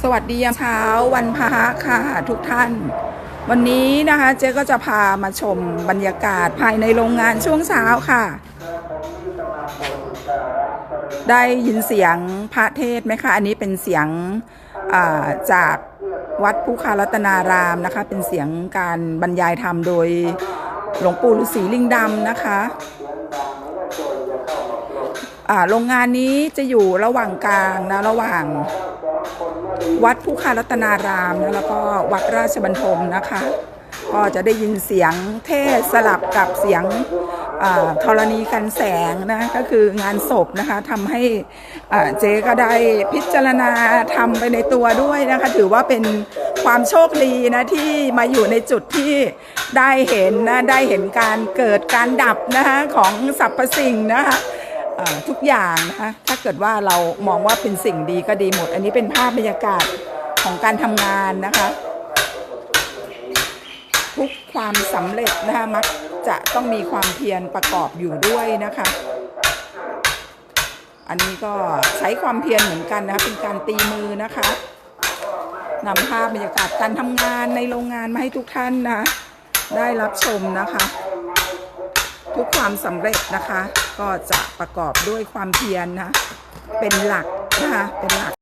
สวัสดียามเช้าวันพระค่ะทุกท่าน วันนี้นะคะเจ๊ก็จะพามาชมบรรยากาศภายในโรงงานช่วงเช้าค่ะ ได้ยินเสียงพระเทศไหมคะ อันนี้เป็นเสียงาจากวัดพุคารัตนารามนะคะ เป็นเสียงการบรรยายธรรมโดยหลวงปู่ฤาษีลิงดำนะคะ โรงงานนี้จะอยู่ระหว่างกลางนะระหว่าง วัดพุคารัตนารามนะแล้วก็วัดราชบันทมนะคะ ก็จะได้ยินเสียงเทศสลับกับเสียงธรณีกันแสงนะก็คืองานศพนะคะทำให้เจ๊ก็ได้พิจารณาทำไปในตัวด้วยนะคะ ถือว่าเป็น ความโชคดีนะที่มาอยู่ในจุดที่ได้เห็นนะได้เห็นการเกิดการดับนะคะของสรรพสิ่งนะคะทุกอย่างนะคะถ้าเกิดว่าเรามองว่าเป็นสิ่งดีก็ดีหมด อันนี้เป็นภาพบรรยากาศของการทำงานนะคะ ทุกความสำเร็จนะคะมักจะต้องมีความเพียรประกอบอยู่ด้วยนะคะ อันนี้ก็ใช้ความเพียรเหมือนกันนะคะเป็นการตีมือนะคะ นำภาพบรรยากาศการทำงานในโรงงานมาให้ทุกท่านนะ ได้รับชมนะคะ ทุกความสำเร็จนะคะ ก็จะประกอบด้วยความเพียรนะเป็นหลักนะคะเป็นหลัก